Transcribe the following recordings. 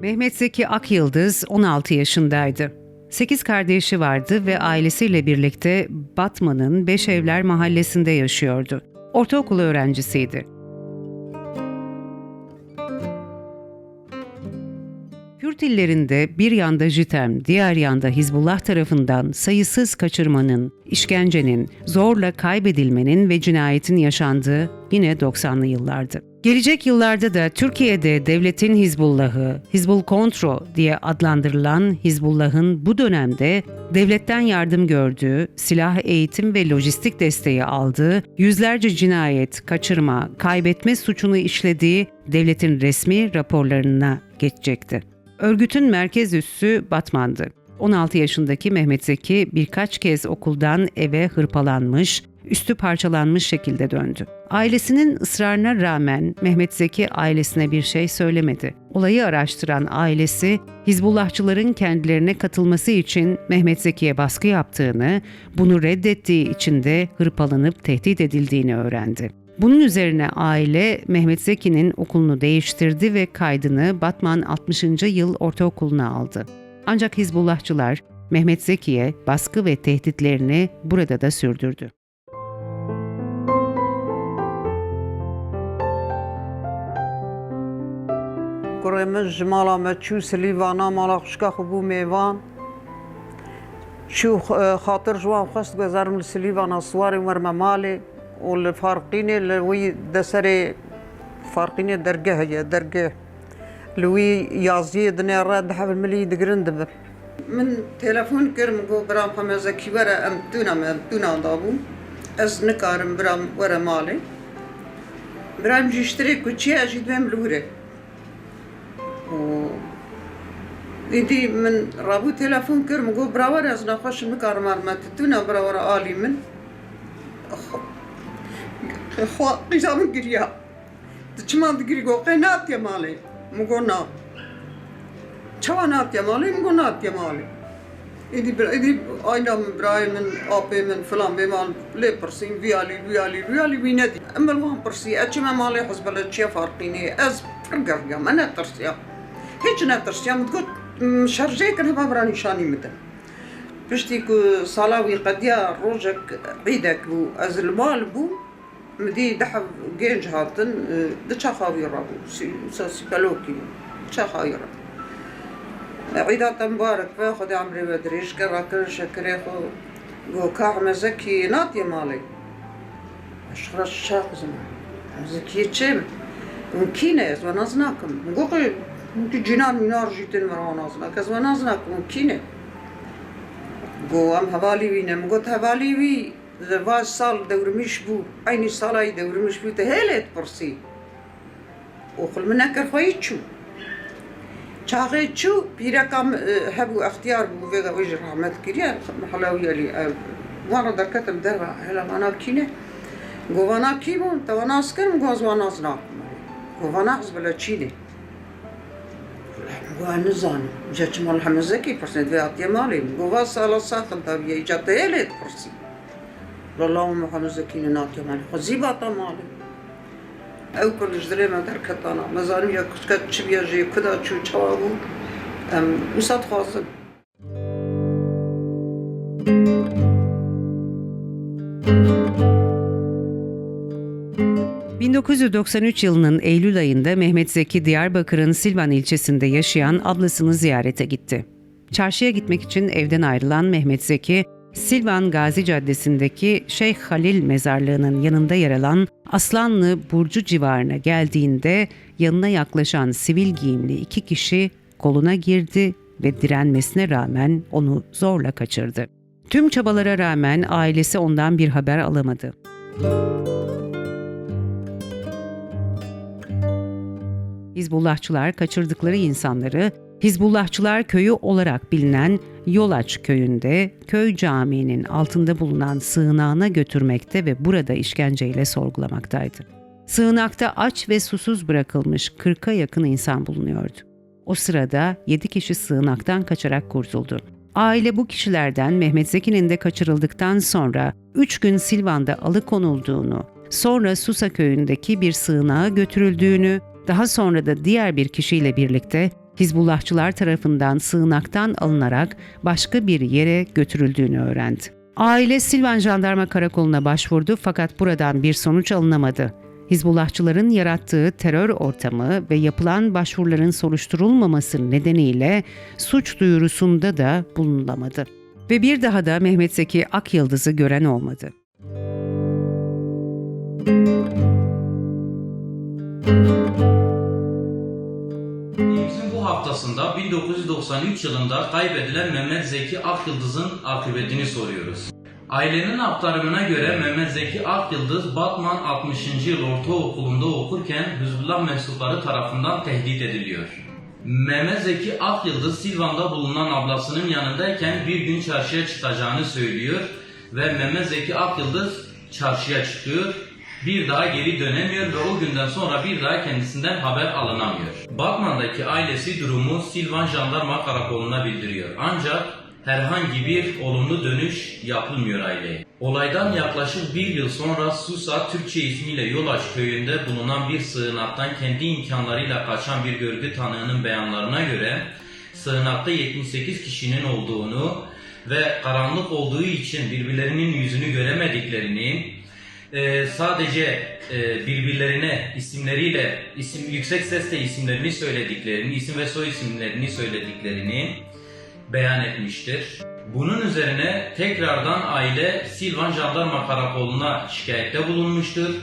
Mehmet Zeki Akyıldız 16 yaşındaydı. 8 kardeşi vardı ve ailesiyle birlikte Batman'ın Beşevler mahallesinde yaşıyordu. Ortaokul öğrencisiydi. Kürt illerinde bir yanda JITEM, diğer yanda Hizbullah tarafından sayısız kaçırmanın, işkencenin, zorla kaybedilmenin ve cinayetin yaşandığı yine 90'lı yıllardı. Gelecek yıllarda da Türkiye'de devletin Hizbullah'ı, Hizbul Kontro diye adlandırılan Hizbullah'ın bu dönemde devletten yardım gördüğü, silah eğitim ve lojistik desteği aldığı, yüzlerce cinayet, kaçırma, kaybetme suçunu işlediği devletin resmi raporlarına geçecekti. Örgütün merkez üssü Batman'dı. 16 yaşındaki Mehmet Zeki birkaç kez okuldan eve hırpalanmış, üstü parçalanmış şekilde döndü. Ailesinin ısrarına rağmen Mehmet Zeki ailesine bir şey söylemedi. Olayı araştıran ailesi Hizbullahçıların kendilerine katılması için Mehmet Zeki'ye baskı yaptığını, bunu reddettiği için de hırpalanıp tehdit edildiğini öğrendi. Bunun üzerine aile Mehmet Zeki'nin okulunu değiştirdi ve kaydını Batman 60. Yıl Ortaokulu'na aldı. Ancak Hizbullahçılar Mehmet Zeki'ye baskı ve tehditlerini burada da sürdürdü. Kuremiz jmala me çu silivana mala xuşka xubu mevan. Çu xatır e, jwan xust gezarim silivana suvarim verme malê. û li farqînê li wî deserê farqînê dergeh heye dergeh li wî yaziyê dinê re dihevil milî digirin dibin min telefon kirim got biram xwe zekî were em tûna me em tûna dabû ez nikarim biram were malê biram jî ştirê ku çi ez jî divêm li wîrê دیدی من رابو تلفن کردم گو براور از نخواش مکار مرمت تو نه براور آلی من خوا قیزا من گریا چمان دگری گو قینات یا مالی مگو نا چوانات یا مالی مگو نات یا مالی ایدی بر ایدی آینا من برای من آپی من فلان بی مال لی پرسیم ویالی ویالی ویالی وی ندی اما الوان پرسی اچما مالی حزب الله چیا فرقینی از فرقر یا من ترسیا هیچ نترسیم گفت شارژه کنه با برا نشانی میدن پشتی که سالاوی قدیا روزک عیدک بو از المال بو مدی دحب گنج هاتن دچا خاوی را بو ساسی کلوکی دچا خاوی را عیدات مبارک فا خود عمری بدریش کرا کر شکری خو گو کاغ مزکی ناتی مالی اشخرش شاق زمان مزکی چیم ممکنه از و نازناکم گو Tu cinan minar jitin mera nazna kes ve nazna mümkine. Go am havali vinem got havali vi va sal devrmiş bu aynı salay devrmiş bu te helet persi. O kul mena ker khoy çu. Çağı çu pirakam hebu ihtiyar bu vega vej rahmet kiriya mahalawiya li وانا دركتم درا هلا انا كينه جوانا كيمون توانا اسكن جوزوانا زنا جوانا حزب لا تشيني گوه نزانم جا چه مال همه زکی پرسید و آتیه مالیم گوه سالا ساخن تا بیه ایجا تیلیت پرسید لالا و محمد زکی ناتیه مالی خود زیباتا مالیم او کلش دره من در کتانا مزانم یا کچکت چی بیا جی کدا چو چوا بود ام مساد خوازم 1993 yılının Eylül ayında Mehmet Zeki Diyarbakır'ın Silvan ilçesinde yaşayan ablasını ziyarete gitti. Çarşıya gitmek için evden ayrılan Mehmet Zeki, Silvan Gazi Caddesi'ndeki Şeyh Halil mezarlığının yanında yer alan Aslanlı Burcu civarına geldiğinde yanına yaklaşan sivil giyimli iki kişi koluna girdi ve direnmesine rağmen onu zorla kaçırdı. Tüm çabalara rağmen ailesi ondan bir haber alamadı. Hizbullahçılar kaçırdıkları insanları Hizbullahçılar köyü olarak bilinen Yolaç köyünde köy camiinin altında bulunan sığınağına götürmekte ve burada işkenceyle sorgulamaktaydı. Sığınakta aç ve susuz bırakılmış 40'a yakın insan bulunuyordu. O sırada 7 kişi sığınaktan kaçarak kurtuldu. Aile bu kişilerden Mehmet Zeki'nin de kaçırıldıktan sonra 3 gün Silvan'da alıkonulduğunu, sonra Susa köyündeki bir sığınağa götürüldüğünü, daha sonra da diğer bir kişiyle birlikte Hizbullahçılar tarafından sığınaktan alınarak başka bir yere götürüldüğünü öğrendi. Aile Silvan Jandarma Karakolu'na başvurdu fakat buradan bir sonuç alınamadı. Hizbullahçıların yarattığı terör ortamı ve yapılan başvuruların soruşturulmaması nedeniyle suç duyurusunda da bulunulamadı. Ve bir daha da Mehmet Zeki Akyıldız'ı gören olmadı. Bizim bu haftasında 1993 yılında kaybedilen Mehmet Zeki Akyıldız'ın akıbetini soruyoruz. Ailenin aktarımına göre Mehmet Zeki Akyıldız Batman 60. yıl ortaokulunda okurken Hizbullah mensupları tarafından tehdit ediliyor. Mehmet Zeki Akyıldız Silvan'da bulunan ablasının yanındayken bir gün çarşıya çıkacağını söylüyor ve Mehmet Zeki Akyıldız çarşıya çıkıyor bir daha geri dönemiyor ve o günden sonra bir daha kendisinden haber alınamıyor. Batman'daki ailesi durumu Silvan Jandarma Karakolu'na bildiriyor. Ancak herhangi bir olumlu dönüş yapılmıyor aileye. Olaydan yaklaşık bir yıl sonra Susa Türkçe ismiyle Yolaç köyünde bulunan bir sığınaktan kendi imkanlarıyla kaçan bir görgü tanığının beyanlarına göre sığınakta 78 kişinin olduğunu ve karanlık olduğu için birbirlerinin yüzünü göremediklerini ee, sadece e, birbirlerine isimleriyle isim yüksek sesle isimlerini söylediklerini, isim ve soy isimlerini söylediklerini beyan etmiştir. Bunun üzerine tekrardan aile Silvan Jandarma Karakolu'na şikayette bulunmuştur.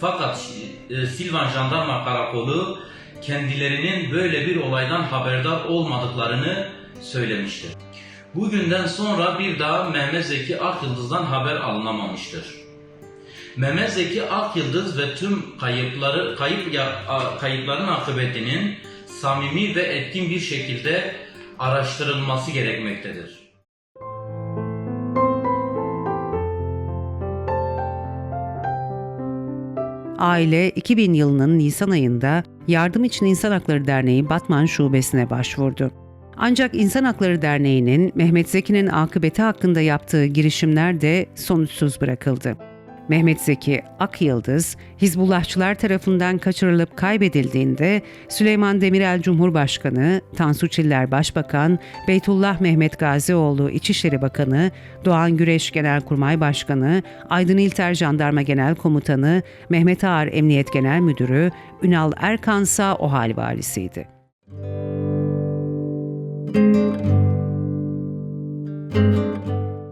Fakat e, Silvan Jandarma Karakolu kendilerinin böyle bir olaydan haberdar olmadıklarını söylemiştir. Bugünden sonra bir daha Mehmet Zeki Akyıldız'dan haber alınamamıştır. Mehmet Zeki Akyıldız ve tüm kayıpları kayıp kayıpların akıbetinin samimi ve etkin bir şekilde araştırılması gerekmektedir. Aile 2000 yılının Nisan ayında Yardım İçin İnsan Hakları Derneği Batman Şubesi'ne başvurdu. Ancak İnsan Hakları Derneği'nin Mehmet Zeki'nin akıbeti hakkında yaptığı girişimler de sonuçsuz bırakıldı. Mehmet Zeki Akyıldız, Hizbullahçılar tarafından kaçırılıp kaybedildiğinde Süleyman Demirel Cumhurbaşkanı, Tansu Çiller Başbakan, Beytullah Mehmet Gazioğlu İçişleri Bakanı, Doğan Güreş Genelkurmay Başkanı, Aydın İlter Jandarma Genel Komutanı, Mehmet Ağar Emniyet Genel Müdürü, Ünal Erkansa OHAL Valisi'ydi.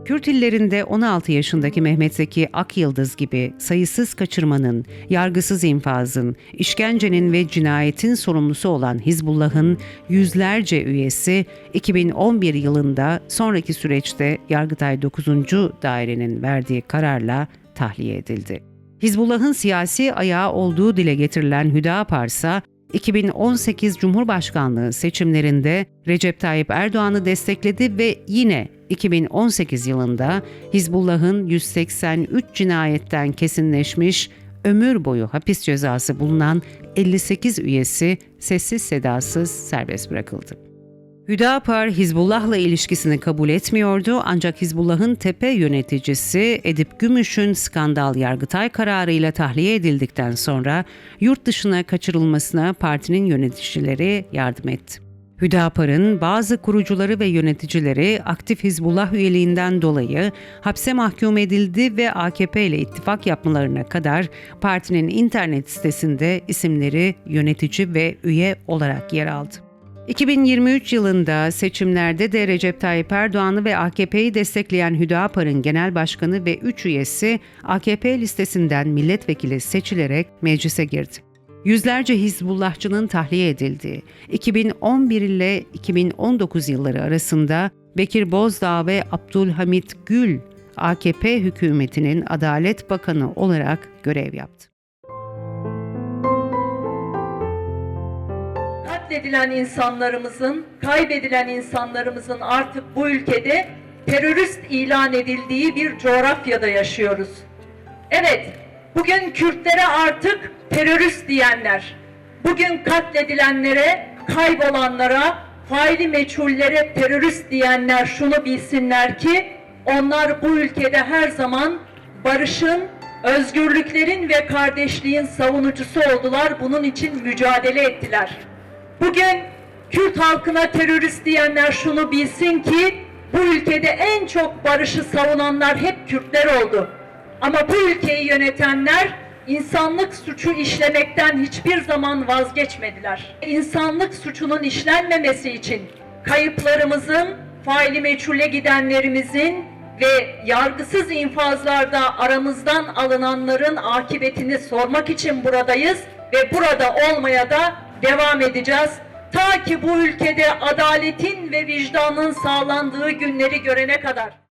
Kürt illerinde 16 yaşındaki Mehmet Zeki Akyıldız gibi sayısız kaçırmanın, yargısız infazın, işkencenin ve cinayetin sorumlusu olan Hizbullah'ın yüzlerce üyesi 2011 yılında sonraki süreçte Yargıtay 9. Dairenin verdiği kararla tahliye edildi. Hizbullah'ın siyasi ayağı olduğu dile getirilen Hüdapar ise 2018 Cumhurbaşkanlığı seçimlerinde Recep Tayyip Erdoğan'ı destekledi ve yine 2018 yılında Hizbullah'ın 183 cinayetten kesinleşmiş ömür boyu hapis cezası bulunan 58 üyesi sessiz sedasız serbest bırakıldı. Hüdapar Hizbullah'la ilişkisini kabul etmiyordu ancak Hizbullah'ın tepe yöneticisi Edip Gümüş'ün skandal yargıtay kararıyla tahliye edildikten sonra yurt dışına kaçırılmasına partinin yöneticileri yardım etti. Hüdapar'ın bazı kurucuları ve yöneticileri aktif Hizbullah üyeliğinden dolayı hapse mahkum edildi ve AKP ile ittifak yapmalarına kadar partinin internet sitesinde isimleri yönetici ve üye olarak yer aldı. 2023 yılında seçimlerde de Recep Tayyip Erdoğan'ı ve AKP'yi destekleyen Hüdapar'ın genel başkanı ve 3 üyesi AKP listesinden milletvekili seçilerek meclise girdi. Yüzlerce Hizbullahçının tahliye edildiği 2011 ile 2019 yılları arasında Bekir Bozdağ ve Abdülhamit Gül AKP hükümetinin Adalet Bakanı olarak görev yaptı. katledilen insanlarımızın, kaybedilen insanlarımızın artık bu ülkede terörist ilan edildiği bir coğrafyada yaşıyoruz. Evet, bugün Kürtlere artık terörist diyenler, bugün katledilenlere, kaybolanlara, faili meçhullere terörist diyenler şunu bilsinler ki onlar bu ülkede her zaman barışın, özgürlüklerin ve kardeşliğin savunucusu oldular. Bunun için mücadele ettiler. Bugün Kürt halkına terörist diyenler şunu bilsin ki bu ülkede en çok barışı savunanlar hep Kürtler oldu. Ama bu ülkeyi yönetenler insanlık suçu işlemekten hiçbir zaman vazgeçmediler. İnsanlık suçunun işlenmemesi için kayıplarımızın, faili meçhule gidenlerimizin ve yargısız infazlarda aramızdan alınanların akıbetini sormak için buradayız ve burada olmaya da devam edeceğiz. Ta ki bu ülkede adaletin ve vicdanın sağlandığı günleri görene kadar.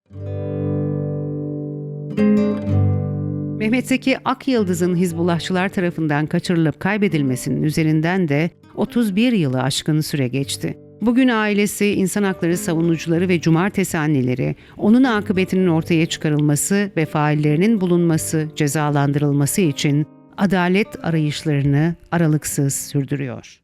Mehmet Zeki Akyıldız'ın Hizbullahçılar tarafından kaçırılıp kaybedilmesinin üzerinden de 31 yılı aşkın süre geçti. Bugün ailesi, insan hakları savunucuları ve cumartesi anneleri onun akıbetinin ortaya çıkarılması ve faillerinin bulunması, cezalandırılması için adalet arayışlarını aralıksız sürdürüyor.